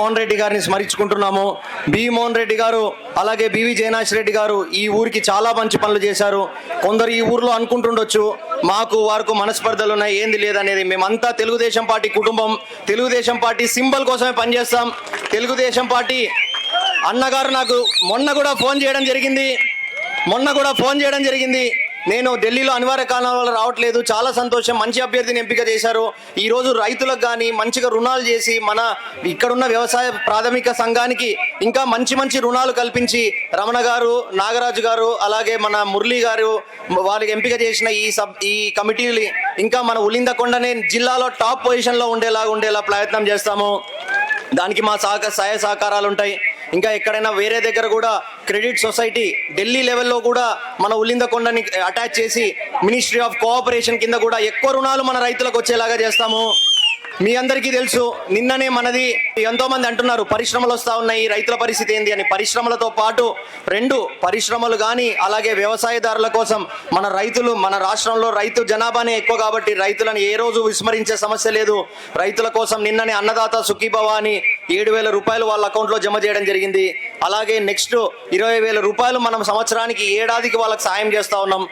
మోహన్ రెడ్డి గారిని స్మరించుకుంటున్నాము. బి మోహన్ రెడ్డి గారు అలాగే బివి జయనాథ్ రెడ్డి గారు ఈ ఊరికి చాలా మంచి పనులు చేశారు. కొందరు ఈ ఊర్లో అనుకుంటుండొచ్చు మాకు వారికి మనస్పర్ధలు ఉన్నాయి ఏంది లేదనేది. మేమంతా తెలుగుదేశం పార్టీ కుటుంబం తెలుగుదేశం పార్టీ సింబల్ కోసమే పనిచేస్తాం. తెలుగుదేశం పార్టీ అన్నగారు నాకు మొన్న కూడా ఫోన్ చేయడం జరిగింది. మొన్న కూడా ఫోన్ చేయడం జరిగింది. నేను ఢిల్లీలో అనివార్య కారణాల వల్ల రావట్లేదు. చాలా సంతోషం. మంచి అభ్యర్థిని ఎంపిక చేశారు. ఈరోజు రైతులకు కానీ మంచిగా రుణాలు చేసి మన ఇక్కడున్న వ్యవసాయ ప్రాథమిక సంఘానికి ఇంకా మంచి మంచి రుణాలు కల్పించి రమణ గారు నాగరాజు గారు అలాగే మన మురళీ గారు వాళ్ళకి ఎంపిక చేసిన ఈ సబ్ ఈ కమిటీలు ఇంకా మన ఉలిందకొండనే జిల్లాలో టాప్ పొజిషన్లో ఉండేలా ఉండేలా ప్రయత్నం చేస్తాము. దానికి మా సహక సహాయ సహకారాలు ఉంటాయి. ఇంకా ఎక్కడైనా వేరే దగ్గర కూడా క్రెడిట్ సొసైటీ ఢిల్లీ లెవెల్లో కూడా మన ఉల్లిందకొండని అటాచ్ చేసి మినిస్ట్రీ ఆఫ్ కోఆపరేషన్ కింద కూడా ఎక్కువ రుణాలు మన రైతులకు వచ్చేలాగా చేస్తాము. మీ అందరికీ తెలుసు నిన్ననే మనది ఎంతో మంది అంటున్నారు పరిశ్రమలు వస్తా ఉన్నాయి రైతుల పరిస్థితి ఏంది అని. పరిశ్రమలతో పాటు రెండు పరిశ్రమలు కానీ అలాగే వ్యవసాయదారుల కోసం మన రైతులు మన రాష్ట్రంలో రైతు జనాభానే ఎక్కువ కాబట్టి రైతులను ఏ రోజు విస్మరించే సమస్య లేదు. రైతుల కోసం నిన్ననే అన్నదాత సుఖీభవ అని ఏడు వేల రూపాయలు వాళ్ళ అకౌంట్లో జమ చేయడం జరిగింది. అలాగే నెక్స్ట్ ఇరవై వేల రూపాయలు మనం సంవత్సరానికి ఏడాదికి వాళ్ళకి సాయం చేస్తా ఉన్నాం.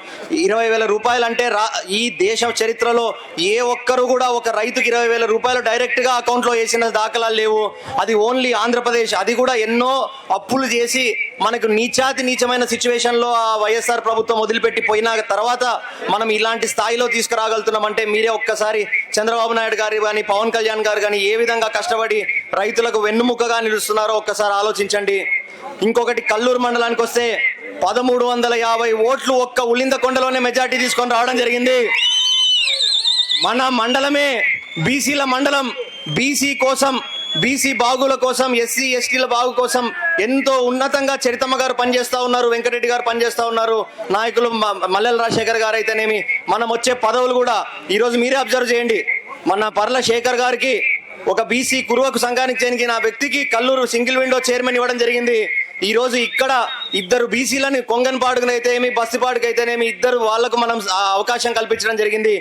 ఇరవై వేల రూపాయలు అంటే రా ఈ దేశ చరిత్రలో ఏ ఒక్కరు కూడా ఒక రైతుకి ఇరవై వేల రూపాయలు డైరెక్ట్గా అకౌంట్లో వేసిన దాఖలాలు లేవు. అది ఓన్లీ ఆంధ్రప్రదేశ్. అది కూడా ఎన్నో అప్పులు చేసి మనకు నీచాతి నీచమైన సిచ్యువేషన్లో ఆ వైఎస్ఆర్ ప్రభుత్వం వదిలిపెట్టి పోయిన తర్వాత మనం ఇలాంటి స్థాయిలో తీసుకురాగలుగుతున్నాం అంటే మీరే ఒక్కసారి చంద్రబాబు నాయుడు గారు కానీ పవన్ కళ్యాణ్ గారు కానీ ఏ విధంగా కష్టపడి రైతులకు వెన్నుముక్కగా నిలుస్తున్నారో ఒక్కసారి ఆలోచించండి. ఇంకొకటి కల్లూరు మండలానికి వస్తే పదమూడు వందల యాభై ఓట్లు ఒక్క ఉలిందకొండలోనే మెజార్టీ తీసుకొని రావడం జరిగింది. మన మండలమే బీసీల మండలం. బీసీ కోసం బీసీ బాగుల కోసం ఎస్సీ ఎస్టీల బాగు కోసం ఎంతో ఉన్నతంగా చరితమ్మ గారు పనిచేస్తూ ఉన్నారు వెంకటరెడ్డి గారు పనిచేస్తూ ఉన్నారు. నాయకులు మ- మల్లెల రాజశేఖర్ గారు అయితేనేమి మనం వచ్చే పదవులు కూడా ఈరోజు మీరే అబ్జర్వ్ చేయండి. మన పర్ల శేఖర్ గారికి ఒక బీసీ కురువకు సంఘానికి చెందిన వ్యక్తికి కల్లూరు సింగిల్ విండో చైర్మన్ ఇవ్వడం జరిగింది. ఈరోజు ఇక్కడ ఇద్దరు బీసీలని కొంగన్పాడుకునైతే ఏమి బస్తిపాడుకు అయితేనేమి ఇద్దరు వాళ్ళకు మనం అవకాశం కల్పించడం జరిగింది.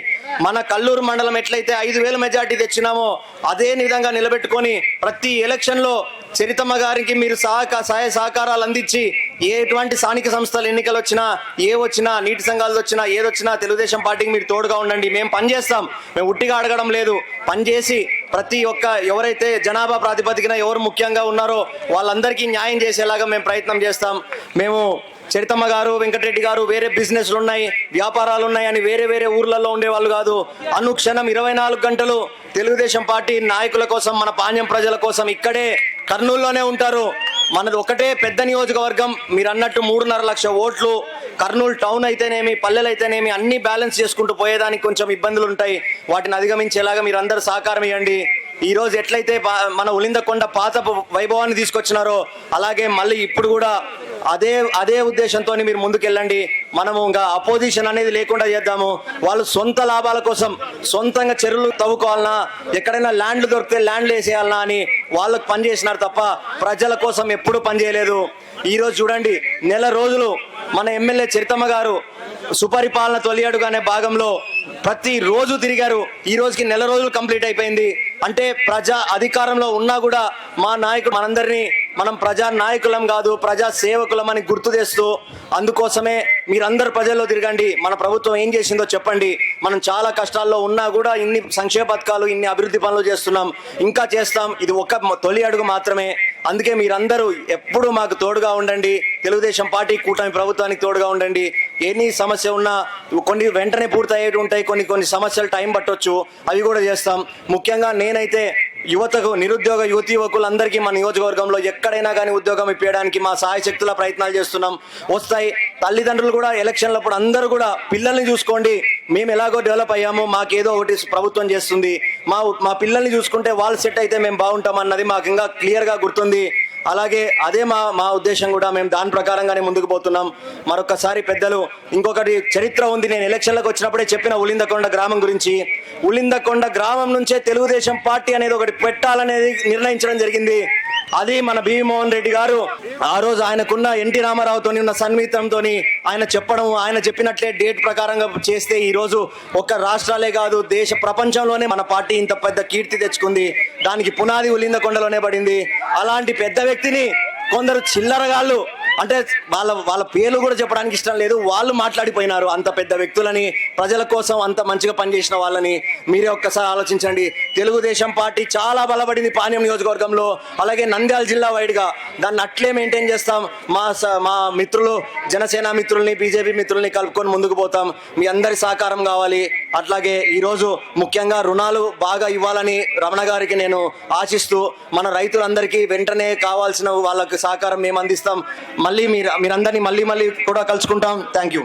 మన కల్లూరు మండలం ఎట్లయితే ఐదు వేల మెజార్టీ తెచ్చినామో అదే విధంగా నిలబెట్టుకొని ప్రతి ఎలక్షన్లో చరితమ్మ గారికి మీరు సహక సహాయ సహకారాలు అందించి ఎటువంటి స్థానిక సంస్థల ఎన్నికలు వచ్చినా ఏ వచ్చినా నీటి సంఘాలు వచ్చినా ఏదొచ్చినా తెలుగుదేశం పార్టీకి మీరు తోడుగా ఉండండి. మేము పనిచేస్తాం మేము ఉట్టిగా అడగడం లేదు. పనిచేసి ప్రతి ఒక్క ఎవరైతే జనాభా ప్రాతిపదికన ఎవరు ముఖ్యంగా ఉన్నారో వాళ్ళందరికీ న్యాయం చేసేలాగా మేము ప్రయత్నం చేస్తాం. మేము చరితమ్మ గారు వెంకటరెడ్డి గారు వేరే బిజినెస్లు ఉన్నాయి వ్యాపారాలు ఉన్నాయి అని వేరే వేరే ఊర్లలో ఉండేవాళ్ళు కాదు. అనుక్షణం ఇరవై నాలుగు గంటలు తెలుగుదేశం పార్టీ నాయకుల కోసం మన పాణ్యం ప్రజల కోసం ఇక్కడే కర్నూలులోనే ఉంటారు. మనది ఒకటే పెద్ద నియోజకవర్గం. మీరు అన్నట్టు మూడున్నర లక్ష ఓట్లు. కర్నూలు టౌన్ అయితేనేమి పల్లెలు అయితేనేమి అన్ని బ్యాలెన్స్ చేసుకుంటూ పోయేదానికి కొంచెం ఇబ్బందులు ఉంటాయి. వాటిని అధిగమించేలాగా మీరు అందరు సహకారం ఇవ్వండి. ఈ రోజు ఎట్లయితే మన ఉలిందకొండ పాత వైభవాన్ని తీసుకొచ్చినారో అలాగే మళ్ళీ ఇప్పుడు కూడా అదే అదే ఉద్దేశంతో మీరు ముందుకెళ్ళండి. మనము ఇంకా అపోజిషన్ అనేది లేకుండా చేద్దాము. వాళ్ళు సొంత లాభాల కోసం సొంతంగా చెరువులు తవ్వుకోవాలన్నా ఎక్కడైనా ల్యాండ్లు దొరికితే ల్యాండ్లు వేసేయాలన్నా అని వాళ్ళకు పని చేసినారు తప్ప ప్రజల కోసం ఎప్పుడూ పనిచేయలేదు ఈరోజు చూడండి నెల రోజులు మన ఎమ్మెల్యే చరితమ్మ గారు సుపరిపాలన తొలి అడుగు అనే భాగంలో ప్రతి రోజు తిరిగారు. ఈ రోజుకి నెల రోజులు కంప్లీట్ అయిపోయింది. అంటే ప్రజా అధికారంలో ఉన్నా కూడా మా నాయకుడు మనందరినీ మనం ప్రజా నాయకులం కాదు ప్రజా సేవకులం అని గుర్తు చేస్తూ అందుకోసమే మీరందరు ప్రజల్లో తిరగండి. మన ప్రభుత్వం ఏం చేసిందో చెప్పండి. మనం చాలా కష్టాల్లో ఉన్నా కూడా ఇన్ని సంక్షేమ పథకాలు ఇన్ని అభివృద్ధి పనులు చేస్తున్నాం. ఇంకా చేస్తాం. ఇది ఒక తొలి అడుగు మాత్రమే. అందుకే మీరందరూ ఎప్పుడు మాకు తోడుగా ఉండండి. తెలుగుదేశం పార్టీ కూటమి ప్రభుత్వానికి తోడుగా ఉండండి. ఎన్ని సమస్య ఉన్నా కొన్ని వెంటనే పూర్తయ్యేటి ఉంటాయి. కొన్ని కొన్ని సమస్యలు టైం పట్టొచ్చు. అవి కూడా చేస్తాం. ముఖ్యంగా నేనైతే యువతకు నిరుద్యోగ యువతి యువకులందరికీ మా నియోజకవర్గంలో ఎక్కడైనా కానీ ఉద్యోగం ఇప్పించడానికి మా సహాయ శక్తుల ప్రయత్నాలు చేస్తున్నాం. వస్తాయి. తల్లిదండ్రులు కూడా ఎలక్షన్లప్పుడు అందరూ కూడా పిల్లల్ని చూసుకోండి. మేము ఎలాగో డెవలప్ అయ్యాము మాకేదో ఒకటి ప్రభుత్వం చేస్తుంది. మా మా పిల్లల్ని చూసుకుంటే వాళ్ళు సెట్ అయితే మేము బాగుంటాం అన్నది మాకు ఇంకా క్లియర్గా గుర్తుంది. అలాగే అదే మా మా ఉద్దేశం కూడా మేము దాని ప్రకారంగానే ముందుకు పోతున్నాం. మరొకసారి పెద్దలు ఇంకొకటి చరిత్ర ఉంది. నేను ఎలక్షన్లకు వచ్చినప్పుడే చెప్పిన ఉలిందకొండ గ్రామం గురించి. ఉలిందకొండ గ్రామం నుంచే తెలుగుదేశం పార్టీ అనేది ఒకటి పెట్టాలనేది నిర్ణయించడం జరిగింది. అది మన భీమోహన్ మోహన్ రెడ్డి గారు. ఆ రోజు ఆయనకున్న ఎన్టీ రామారావుతో ఉన్న సన్నిహితంతో ఆయన చెప్పడం ఆయన చెప్పినట్లే డేట్ ప్రకారంగా చేస్తే ఈ రోజు ఒక్క రాష్ట్రాలే కాదు దేశ ప్రపంచంలోనే మన పార్టీ ఇంత పెద్ద కీర్తి తెచ్చుకుంది. దానికి పునాది ఉలింద కొండలోనే పడింది. అలాంటి పెద్ద వ్యక్తిని కొందరు చిల్లరగాళ్ళు అంటే వాళ్ళ వాళ్ళ పేర్లు కూడా చెప్పడానికి ఇష్టం లేదు. వాళ్ళు మాట్లాడిపోయినారు. అంత పెద్ద వ్యక్తులని ప్రజల కోసం అంత మంచిగా పనిచేసిన వాళ్ళని మీరే ఒక్కసారి ఆలోచించండి. తెలుగుదేశం పార్టీ చాలా బలపడింది పానీయం నియోజకవర్గంలో. అలాగే నంద్యాల జిల్లా వైడ్గా దాన్ని అట్లే మెయింటైన్ చేస్తాం. మా స- మా మిత్రులు జనసేన మిత్రుల్ని బీజేపీ మిత్రుల్ని కలుపుకొని ముందుకు పోతాం. మీ అందరి సహకారం కావాలి. అట్లాగే ఈరోజు ముఖ్యంగా రుణాలు బాగా ఇవ్వాలని రమణ గారికి నేను ఆశిస్తూ మన రైతులందరికీ వెంటనే కావాల్సిన వాళ్ళకి సహకారం మేము అందిస్తాం. మళ్ళీ మీరు మీరందరినీ మళ్ళీ మళ్ళీ కూడా కలుసుకుంటాం. Thank you